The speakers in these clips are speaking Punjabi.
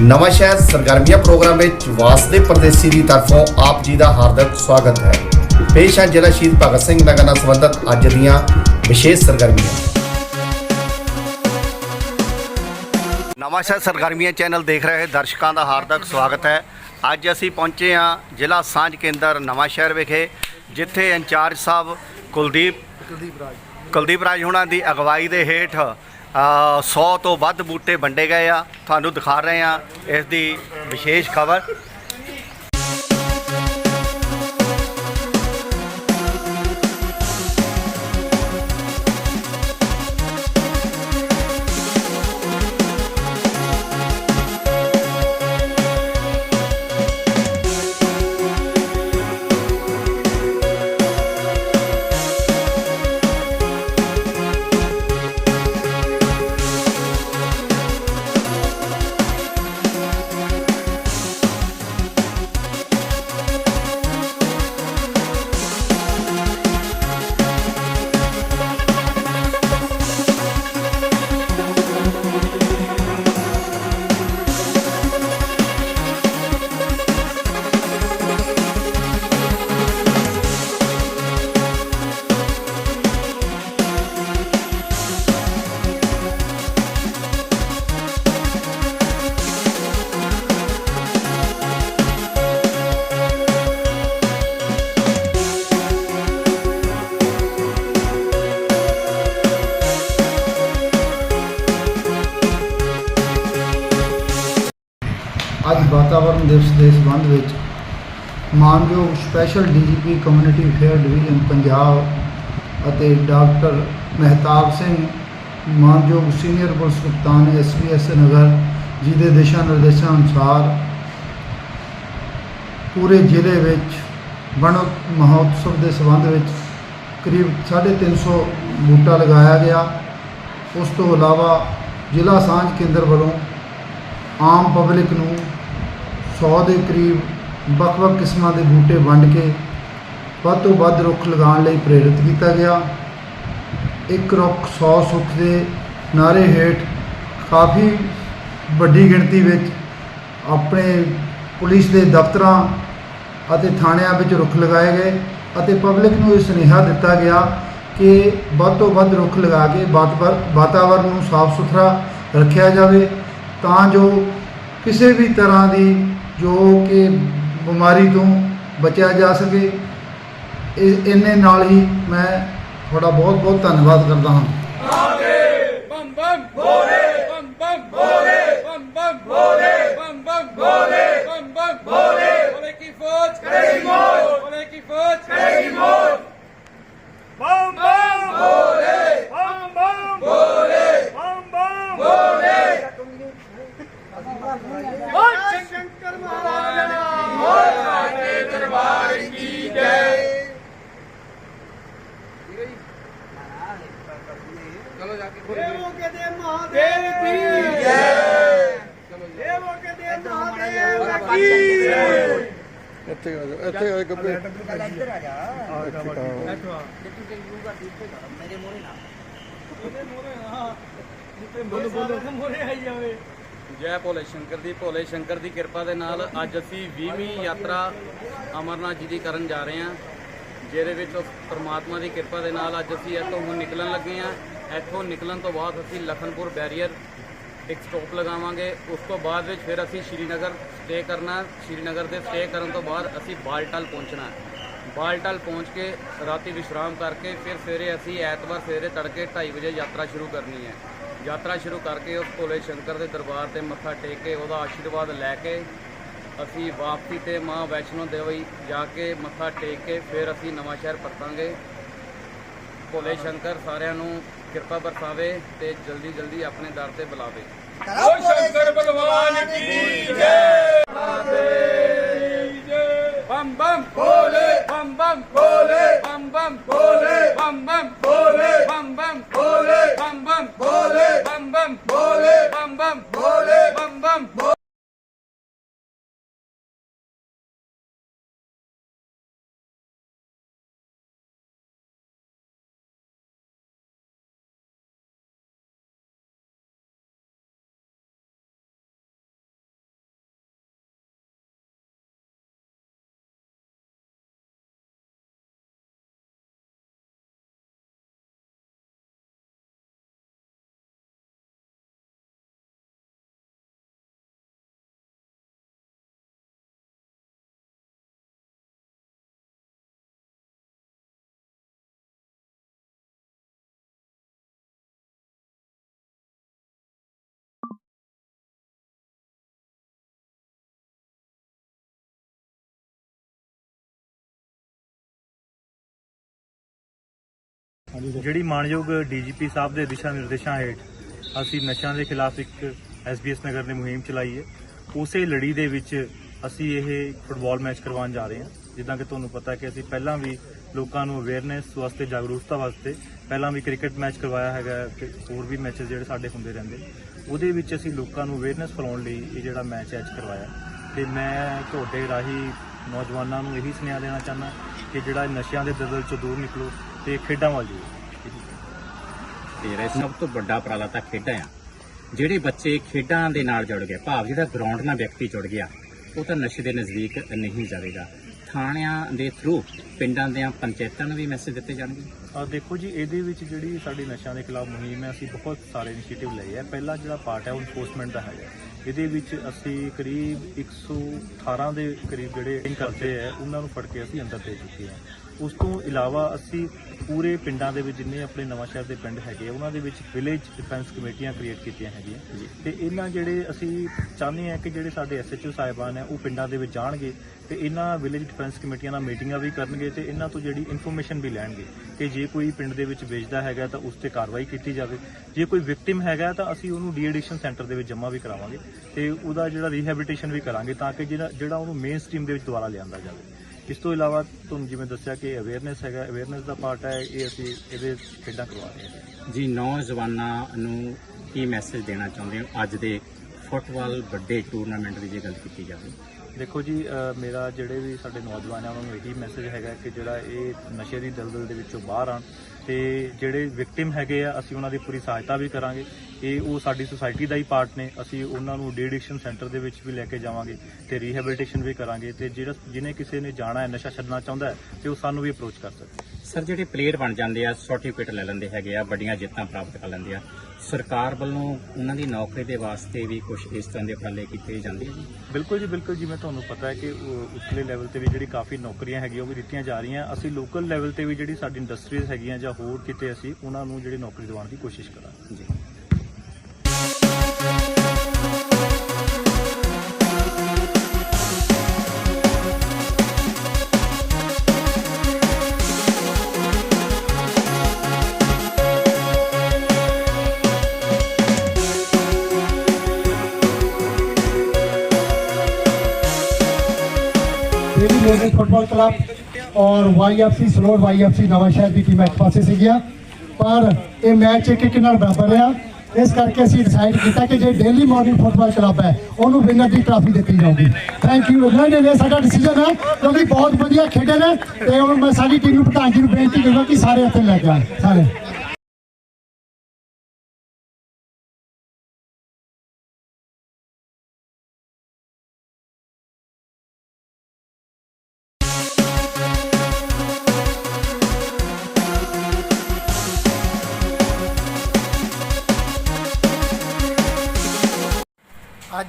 ਨਵਾਂ ਸ਼ਹਿਰ ਸਰਗਰਮੀਆਂ ਪ੍ਰੋਗਰਾਮ ਵਿੱਚ ਵਾਸਦੇ ਪਰਦੇਸੀ ਦੀ ਤਰਫੋਂ ਆਪ ਜੀ ਦਾ ਹਾਰਦਿਕ ਸਵਾਗਤ ਹੈ। ਪੇਸ਼ ਹੈ ਜ਼ਿਲ੍ਹਾ ਸ਼ਹੀਦ ਭਗਤ ਸਿੰਘ ਨਗਰ ਨਾਲ ਸੰਬੰਧਿਤ ਅੱਜ ਦੀਆਂ ਵਿਸ਼ੇਸ਼ ਸਰਗਰਮੀਆਂ। ਨਵਾਂ ਸ਼ਹਿਰ ਸਰਗਰਮੀਆਂ ਚੈਨਲ ਦੇਖ ਰਹੇ ਦਰਸ਼ਕਾਂ ਦਾ ਹਾਰਦਿਕ ਸਵਾਗਤ ਹੈ। ਅੱਜ ਅਸੀਂ ਪਹੁੰਚੇ ਹਾਂ ਜ਼ਿਲ੍ਹਾ ਸਾਂਝ ਕੇਂਦਰ ਨਵਾਂ ਸ਼ਹਿਰ ਵਿਖੇ ਜਿੱਥੇ ਇੰਚਾਰਜ ਸਾਹਿਬ ਕੁਲਦੀਪ ਕੁਲਦੀਪ ਰਾਜ ਹੋਣਾ ਦੀ ਅਗਵਾਈ ਦੇ ਹੇਠ 100 ਤੋਂ ਵੱਧ ਬੂਟੇ ਵੰਡੇ ਗਏ ਆ। ਤੁਹਾਨੂੰ ਦਿਖਾ ਰਹੇ ਆ ਇਸ ਦੀ ਵਿਸ਼ੇਸ਼ ਖਬਰ। ਵਾਤਾਵਰਣ ਦਿਵਸ ਦੇ ਸੰਬੰਧ ਵਿੱਚ ਮਾਨਯੋਗ special DGP community affair division Punjab ਅਤੇ ਡਾਕਟਰ ਮਹਿਤਾਬ ਸਿੰਘ, ਮਾਨਯੋਗ ਸੀਨੀਅਰ ਪੁਲਿਸ ਕਪਤਾਨ ਐਸਪੀਐਸ ਨਗਰ ਜੀ ਦੇ ਦਿਸ਼ਾ ਨਿਰਦੇਸ਼ਾਂ ਅਨੁਸਾਰ ਪੂਰੇ ਜ਼ਿਲ੍ਹੇ ਵਿੱਚ ਵਣ ਮਹੋਤਸਵ ਦੇ ਸੰਬੰਧ ਵਿੱਚ ਕਰੀਬ 350 ਬੂਟਾ ਲਗਾਇਆ ਗਿਆ। ਉਸ ਤੋਂ ਇਲਾਵਾ ਜ਼ਿਲ੍ਹਾ ਸਾਂਝ ਕੇਂਦਰ ਵੱਲੋਂ ਆਮ ਪਬਲਿਕ ਨੂੰ 100 ਦੇ ਕਰੀਬ ਵੱਖ-ਵੱਖ ਕਿਸਮਾਂ ਦੇ ਬੂਟੇ ਵੰਡ ਕੇ ਵੱਧ ਤੋਂ ਵੱਧ ਰੁੱਖ ਲਗਾਉਣ ਲਈ ਪ੍ਰੇਰਿਤ ਕੀਤਾ ਗਿਆ। ਇੱਕ ਰੁੱਖ 100 ਸੁੱਖ ਦੇ ਨਾਰੇ ਹੇਠ ਕਾਫੀ ਵੱਡੀ ਗਿਣਤੀ ਵਿੱਚ ਆਪਣੇ ਪੁਲਿਸ ਦੇ ਦਫ਼ਤਰਾਂ ਅਤੇ ਥਾਣਿਆਂ ਵਿੱਚ ਰੁੱਖ ਲਗਾਏ ਗਏ ਅਤੇ ਪਬਲਿਕ ਨੂੰ ਇਹ ਸੁਨੇਹਾ ਦਿੱਤਾ ਗਿਆ ਕਿ ਵੱਧ ਤੋਂ ਵੱਧ ਰੁੱਖ ਲਗਾ ਕੇ ਵਾਤਾਵਰ- ਵਾਤਾਵਰਣ ਨੂੰ ਸਾਫ਼ ਸੁਥਰਾ ਰੱਖਿਆ ਜਾਵੇ ਤਾਂ ਜੋ ਕਿਸੇ ਵੀ ਤਰ੍ਹਾਂ ਦੀ ਜੋ ਕਿ ਬਿਮਾਰੀ ਤੋਂ ਬਚਿਆ ਜਾ ਸਕੇ। ਇਹ ਇਹਨੇ ਨਾਲ ਹੀ ਮੈਂ ਤੁਹਾਡਾ ਬਹੁਤ ਬਹੁਤ ਧੰਨਵਾਦ ਕਰਦਾ ਹਾਂ। ਇੱਥੇ ਆ ਜਾ ਇੱਥੇ ਆ ਗੱਬੇ। ਜੈ ਭੋਲੇ ਸ਼ੰਕਰ ਦੀ ਭੋਲੇ ਸ਼ੰਕਰ ਦੀ ਕਿਰਪਾ ਦੇ ਨਾਲ ਅੱਜ ਅਸੀਂ 20ਵੀਂ ਯਾਤਰਾ ਅਮਰਨਾਥ ਜੀ ਦੀ ਕਰਨ ਜਾ ਰਹੇ ਹਾਂ ਜਿਹਦੇ ਵਿੱਚ ਉਸ ਪ੍ਰਮਾਤਮਾ ਦੀ ਕਿਰਪਾ ਦੇ ਨਾਲ ਅੱਜ ਅਸੀਂ ਇੱਥੋਂ ਹੁਣ ਨਿਕਲਣ ਲੱਗੇ ਹਾਂ। ਇੱਥੋਂ ਨਿਕਲਣ ਤੋਂ ਬਾਅਦ ਅਸੀਂ ਲਖਨਪੁਰ ਬੈਰੀਅਰ ਇੱਕ ਸਟਾਪ ਲਗਾਵਾਂਗੇ। ਉਸ ਤੋਂ ਬਾਅਦ ਵਿੱਚ ਫਿਰ ਅਸੀਂ ਸ਼੍ਰੀਨਗਰ ਸਟੇ ਕਰਨਾ ਸ਼੍ਰੀਨਗਰ ਦੇ ਸਟੇ ਕਰਨ ਤੋਂ ਬਾਅਦ ਅਸੀਂ ਬਾਲਟਲ ਪਹੁੰਚਣਾ ਬਾਲਟਲ ਪਹੁੰਚ ਕੇ ਰਾਤੀ ਵਿਸ਼ਰਾਮ ਕਰਕੇ ਫਿਰ ਸਵੇਰੇ ਅਸੀਂ ਐਤਵਾਰ ਸਵੇਰੇ ਤੜਕੇ 2:30 ਵਜੇ ਯਾਤਰਾ ਸ਼ੁਰੂ ਕਰਨੀ ਹੈ। ਯਾਤਰਾ ਸ਼ੁਰੂ ਕਰਕੇ ਉਸ ਭੋਲੇ ਸ਼ੰਕਰ ਦੇ ਦਰਬਾਰ ਤੇ ਮੱਥਾ ਟੇਕ ਕੇ ਉਹਦਾ ਆਸ਼ੀਰਵਾਦ ਲੈ ਕੇ ਅਸੀਂ ਵਾਪਸੀ ਤੇ ਮਾਂ ਵੈਸ਼ਨੋ ਦੇਵੀ ਜਾ ਕੇ ਮੱਥਾ ਟੇਕ ਕੇ ਫਿਰ ਅਸੀਂ ਨਵਾਂ ਸ਼ਹਿਰ ਪਰਤਾਂਗੇ। ਭੋਲੇ ਸ਼ੰਕਰ ਸਾਰਿਆਂ ਨੂੰ ਕਿਰਪਾ ਬਰਸਾਵੇ ਤੇ ਜਲਦੀ ਜਲਦੀ ਆਪਣੇ ਦਰ ਤੇ ਬੁਲਾਵੇ। ਓ ਸ਼ੰਕਰ ਭਗਵਾਨ ਕੀ ਜੈ। ਜਿਹੜੀ ਮਾਨਯੋਗ ਡੀਜੀਪੀ ਸਾਹਿਬ ਦੇ ਦਿਸ਼ਾ ਨਿਰਦੇਸ਼ਾਂ ਹੇਠ ਅਸੀਂ ਨਸ਼ਿਆਂ ਦੇ ਖਿਲਾਫ ਇੱਕ ਐਸਬੀਐਸ ਨਗਰ ਨੇ ਮੁਹਿੰਮ ਚਲਾਈ ਹੈ। ਉਸੇ ਲੜੀ ਦੇ ਵਿੱਚ ਅਸੀਂ ਇਹ ਫੁੱਟਬਾਲ ਮੈਚ ਕਰਵਾਉਣ ਜਾ ਰਹੇ ਹਾਂ। ਜਿੱਦਾਂ ਕਿ ਤੁਹਾਨੂੰ ਪਤਾ ਹੈ ਕਿ ਅਸੀਂ ਪਹਿਲਾਂ ਵੀ ਲੋਕਾਂ ਨੂੰ ਅਵੇਅਰਨੈਸ ਵਾਸਤੇ ਜਾਗਰੂਕਤਾ ਵਾਸਤੇ ਪਹਿਲਾਂ ਵੀ ਕ੍ਰਿਕਟ ਮੈਚ ਕਰਵਾਇਆ ਹੈਗਾ ਹੈ ਤੇ ਹੋਰ ਵੀ ਮੈਚਸ ਜਿਹੜੇ ਸਾਡੇ ਹੁੰਦੇ ਰਹਿੰਦੇ। ਉਹਦੇ ਵਿੱਚ ਅਸੀਂ ਲੋਕਾਂ ਨੂੰ ਅਵੇਅਰਨੈਸ ਫੈਲਾਉਣ ਲਈ ਇਹ ਜਿਹੜਾ ਮੈਚ ਅੱਜ ਕਰਵਾਇਆ। ਤੇ ਮੈਂ ਤੁਹਾਡੇ ਰਾਹੀਂ ਨੌਜਵਾਨਾਂ ਨੂੰ ਇਹੀ ਸੁਨੇਹਾ ਦੇਣਾ ਚਾਹੁੰਦਾ ਕਿ ਜਿਹੜਾ ਨਸ਼ਿਆਂ ਦੇ ਦਲਦਲ ਚੋਂ ਦੂਰ ਨਿਕਲੋ। ਤੇ ਖੇਡਾਂ ਵੱਲ ਜਾਓ ਤੇਰਾ ਸਭ ਤੋਂ ਵੱਡਾ ਉਪਰਾਲਾ ਤਾਂ ਖੇਡਾਂ ਆ। ਜਿਹੜੇ ਬੱਚੇ ਖੇਡਾਂ ਦੇ ਨਾਲ ਜੁੜ ਗਏ ਭਾਵ ਜਿਹੜਾ ਗਰਾਊਂਡ ਨਾਲ ਵਿਅਕਤੀ ਜੁੜ ਗਿਆ ਉਹ ਤਾਂ ਨਸ਼ੇ ਦੇ ਨਜ਼ਦੀਕ ਨਹੀਂ ਜਾਵੇਗਾ। ਥਾਣਿਆਂ ਦੇ ਥਰੂ ਪਿੰਡਾਂ ਦੇ ਪੰਚਾਇਤਾਂ ਨੂੰ ਵੀ ਮੈਸੇਜ ਦਿੱਤੇ ਜਾਣਗੇ। ਆ ਦੇਖੋ ਜੀ ਇਹਦੇ ਵਿੱਚ ਜਿਹੜੀ ਸਾਡੀ ਨਸ਼ਿਆਂ ਦੇ ਖਿਲਾਫ ਮੁਹਿੰਮ ਹੈ ਅਸੀਂ ਬਹੁਤ ਸਾਰੇ ਇਨੀਸ਼ੀਏਟਿਵ ਲਏ ਆ। ਪਹਿਲਾ ਜਿਹੜਾ ਪਾਰਟ ਹੈ ਉਹ ਇਨਫੋਰਸਮੈਂਟ ਦਾ ਹੈਗਾ। ਇਹਦੇ ਵਿੱਚ ਅਸੀਂ ਕਰੀਬ 118 ਦੇ ਕਰੀਬ ਜਿਹੜੇ ਕਰਦੇ ਆ ਉਹਨਾਂ ਨੂੰ ਫੜ ਕੇ ਅਸੀਂ ਅੰਦਰ ਦੇ ਚੁੱਕੇ ਹਾਂ ਉਸ ਤੋਂ ਇਲਾਵਾ ਅਸੀਂ ਪੂਰੇ ਪਿੰਡਾਂ ਦੇ ਵਿੱਚ ਜਿੰਨੇ ਆਪਣੇ ਨਵਾਂ ਸ਼ਹਿਰ ਦੇ ਪਿੰਡ ਹੈਗੇ ਆ ਉਹਨਾਂ ਦੇ ਵਿੱਚ ਵਿਲੇਜ ਡਿਫੈਂਸ ਕਮੇਟੀਆਂ ਕ੍ਰੀਏਟ ਕੀਤੀਆਂ ਹੈਗੀਆਂ। ਤੇ ਇਹਨਾਂ ਜਿਹੜੇ ਅਸੀਂ ਚਾਹੁੰਦੇ ਹਾਂ ਕਿ ਜਿਹੜੇ ਸਾਡੇ ਐਸਐਚਓ ਸਾਹਿਬਾਨ ਆ ਉਹ ਪਿੰਡਾਂ ਦੇ ਵਿੱਚ ਜਾਣਗੇ ਤੇ ਇਹਨਾਂ ਵਿਲੇਜ ਡਿਫੈਂਸ ਕਮੇਟੀਆਂ ਨਾਲ ਮੀਟਿੰਗਾਂ ਵੀ ਕਰਨਗੇ ਤੇ ਇਹਨਾਂ ਤੋਂ ਜਿਹੜੀ ਇਨਫੋਰਮੇਸ਼ਨ ਵੀ ਲੈਣਗੇ ਕਿ ਜੇ ਕੋਈ ਪਿੰਡ ਦੇ ਵਿੱਚ ਵੇਚਦਾ ਹੈਗਾ ਤਾਂ ਉਸ ਤੇ ਕਾਰਵਾਈ ਕੀਤੀ ਜਾਵੇ। ਜੇ ਕੋਈ ਵਿਕਟਿਮ ਹੈਗਾ ਤਾਂ ਅਸੀਂ ਉਹਨੂੰ ਡੀ ਐਡਿਕਸ਼ਨ ਸੈਂਟਰ ਦੇ ਵਿੱਚ ਜਮ੍ਹਾਂ ਵੀ ਕਰਾਵਾਂਗੇ ਤੇ ਉਹਦਾ ਜਿਹੜਾ ਰੀਹੈਬਿਲਿਟੇਸ਼ਨ ਵੀ ਕਰਾਂਗੇ ਤਾਂ ਕਿ ਜਿਹੜਾ ਜਿਹੜਾ ਉਹਨੂੰ ਮੇਨ ਸਟ੍ਰੀਮ ਦੇ ਵਿੱਚ ਦੁਬਾਰਾ ਲਿਆਂਦਾ ਜਾਵੇ। ਇਸ ਤੋਂ ਇਲਾਵਾ ਤੁਹਾਨੂੰ ਜਿਵੇਂ ਦੱਸਿਆ ਕਿ ਅਵੇਅਰਨੈਸ ਹੈਗਾ ਅਵੇਅਰਨੈਸ ਦਾ ਪਾਰਟ ਹੈ ਇਹ ਅਸੀਂ ਇਹਦੇ ਖੇਡਾਂ ਕਰਵਾ ਰਹੇ ਹਾਂ। ਜੀ ਨੌਜਵਾਨਾਂ ਨੂੰ ਕੀ ਮੈਸੇਜ ਦੇਣਾ ਚਾਹੁੰਦੇ ਹੋ? ਅੱਜ ਦੇ ਫੁੱਟਬਾਲ ਵੱਡੇ ਟੂਰਨਾਮੈਂਟ ਦੀ ਜੇ ਗੱਲ ਕੀਤੀ ਜਾਵੇ। ਦੇਖੋ ਜੀ ਮੇਰਾ ਜਿਹੜੇ ਵੀ ਸਾਡੇ ਨੌਜਵਾਨ ਆ ਉਹਨਾਂ ਨੂੰ ਇਹੀ ਮੈਸੇਜ ਹੈਗਾ ਕਿ ਜਿਹੜਾ ਇਹ ਨਸ਼ੇ ਦੀ ਦਲਦਲ ਦੇ ਵਿੱਚੋਂ ਬਾਹਰ ਆਣ ਤੇ ਜਿਹੜੇ ਵਿਕਟਿਮ ਹੈਗੇ ਆ, ਅਸੀਂ ਉਹਨਾਂ ਦੀ ਪੂਰੀ ਸਹਾਇਤਾ ਵੀ ਕਰਾਂਗੇ। ਇਹ ਉਹ ਸਾਡੀ ਸੁਸਾਇਟੀ ਦਾ ਹੀ ਪਾਰਟ ਨੇ। ਅਸੀਂ ਉਹਨਾਂ ਨੂੰ ਡੀ ਐਡਿਕਸ਼ਨ ਸੈਂਟਰ ਦੇ ਵਿੱਚ ਵੀ ਲੈ ਕੇ ਜਾਵਾਂਗੇ ਤੇ ਰੀਹੈਬਿਲਿਟੇਸ਼ਨ ਵੀ ਕਰਾਂਗੇ ਤੇ ਜਿਹੜਾ ਜਿਹਨੇ ਕਿਸੇ ਨੇ ਜਾਣਾ ਹੈ, ਨਸ਼ਾ ਛੱਡਣਾ ਚਾਹੁੰਦਾ ਹੈ, ਤੇ ਉਹ ਸਾਨੂੰ ਵੀ ਅਪਰੋਚ ਕਰ ਸਕਦਾ ਸਰ ਜਿਹੜੇ ਪਲੇਅਰ ਬਣ ਜਾਂਦੇ ਆ ਸਰਟੀਫਿਕੇਟ ਲੈ ਲੈਂਦੇ ਹੈਗੇ ਆ ਵੱਡੀਆਂ ਜਿੱਤਾਂ ਪ੍ਰਾਪਤ ਕਰ ਲੈਂਦੇ ਆ। ਸਰਕਾਰ ਵੱਲੋਂ ਉਹਨਾਂ ਦੀ ਨੌਕਰੀ ਦੇ ਵਾਸਤੇ ਵੀ ਕੁਝ ਇਸ ਤਰ੍ਹਾਂ ਦੇ ਉਪਰਾਲੇ ਕੀਤੇ ਜਾਂਦੇ ਆ ਜੀ? ਬਿਲਕੁਲ ਜੀ ਬਿਲਕੁਲ ਜਿਵੇਂ ਤੁਹਾਨੂੰ ਪਤਾ ਹੈ ਕਿ ਉਸਲੇ ਲੈਵਲ ਤੇ ਵੀ ਜਿਹੜੀ ਕਾਫੀ ਨੌਕਰੀਆਂ ਹੈਗੀਆਂ ਉਹ ਵੀ ਦਿੱਤੀਆਂ ਜਾ ਰਹੀਆਂ। ਅਸੀਂ ਲੋਕਲ ਲੈਵਲ ਤੇ ਵੀ ਜਿਹੜੀ ਸਾਡੀ ਇੰਡਸਟਰੀਜ਼ ਹੈਗੀਆਂ ਜਾਂ ਹੋਰ ਕਿਤੇ ਅਸੀਂ ਉਹਨਾਂ ਨੂੰ ਜਿਹੜੀ ਨੌਕਰੀ ਦਿਵਾਉਣ ਦੀ ਕੋਸ਼ਿਸ਼ ਕਰਾਂਗੇ। ਜੀ। ਡੇਲੀ ਮੋਡਲ ਫੁੱਟਬਾਲ ਕਲੱਬ ਔਰ ਵਾਈਐਫਸੀ ਸਲੋਰ ਨਵਾਂ ਸ਼ਹਿਰ ਦੀ ਟੀਮ ਇੱਕ ਪਾਸੇ ਸੀਗੀਆਂ ਪਰ ਇਹ ਮੈਚ ਇੱਕ ਇੱਕ ਨਾਲ ਬਰਾਬਰ ਰਿਹਾ। ਇਸ ਕਰਕੇ ਅਸੀਂ ਡਿਸਾਈਡ ਕੀਤਾ ਕਿ ਜੇ ਡੇਲੀ ਮਾਰਨਿੰਗ ਫੁੱਟਬਾਲ ਕਲੱਬ ਹੈ, ਉਹਨੂੰ ਵਿਨਰ ਦੀ ਟਰਾਫੀ ਦਿੱਤੀ ਜਾਊਗੀ। ਥੈਂਕ ਯੂ ਉਹਨਾਂ ਨੇ ਸਾਡਾ ਡਿਸੀਜਨ ਹੈ ਕਿਉਂਕਿ ਬਹੁਤ ਵਧੀਆ ਖੇਡੇ ਨੇ। ਤੇ ਹੁਣ ਮੈਂ ਸਾਡੀ ਟੀਮ ਨੂੰ ਪ੍ਰਧਾਨ ਜੀ ਨੂੰ ਬੇਨਤੀ ਕਰੂੰਗਾ ਕਿ ਸਾਰੇ ਇੱਥੇ ਲੈ ਕੇ ਆਉਣ, ਸਾਰੇ।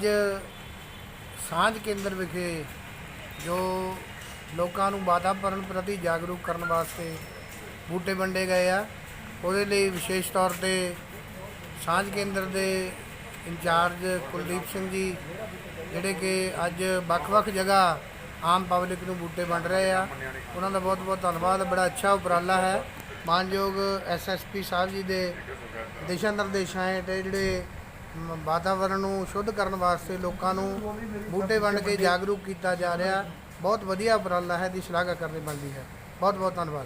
ਅੱਜ ਸਾਂਝ ਕੇਂਦਰ ਵਿਖੇ ਜੋ ਲੋਕਾਂ ਨੂੰ ਵਾਤਾਵਰਣ ਪ੍ਰਤੀ ਜਾਗਰੂਕ ਕਰਨ ਵਾਸਤੇ ਬੂਟੇ ਵੰਡੇ ਗਏ ਆ, ਉਹਦੇ ਲਈ ਵਿਸ਼ੇਸ਼ ਤੌਰ ਤੇ ਸਾਂਝ ਕੇਂਦਰ ਦੇ ਇੰਚਾਰਜ ਕੁਲਦੀਪ ਸਿੰਘ ਜੀ, ਜਿਹੜੇ ਕਿ ਅੱਜ ਵੱਖ-ਵੱਖ ਜਗ੍ਹਾ ਆਮ ਪਬਲਿਕ ਨੂੰ ਬੂਟੇ ਵੰਡ ਰਹੇ ਆ, ਉਹਨਾਂ ਦਾ ਬਹੁਤ-ਬਹੁਤ ਧੰਨਵਾਦ। ਬੜਾ ਅੱਛਾ ਉਪਰਾਲਾ ਹੈ। ਮਾਨਯੋਗ ਐਸਐਸਪੀ ਸਾਹਿਬ ਜੀ ਦੇ ਦਿਸ਼ਾ ਨਿਰਦੇਸ਼ਾਂ ਹੇਠ ਜਿਹੜੇ ਵਾਤਾਵਰਣ ਨੂੰ ਸ਼ੁੱਧ ਕਰਨ ਵਾਸਤੇ ਲੋਕਾਂ ਨੂੰ ਬੂਟੇ ਵੰਡ ਕੇ ਜਾਗਰੂਕ ਕੀਤਾ ਜਾ ਰਿਹਾ। ਬਹੁਤ ਵਧੀਆ ਉਪਰਾਲਾ ਹੈ ਦੀ ਸ਼ਲਾਘਾ ਕਰਨੀ ਬਣਦੀ ਹੈ। ਬਹੁਤ ਬਹੁਤ ਧੰਨਵਾਦ।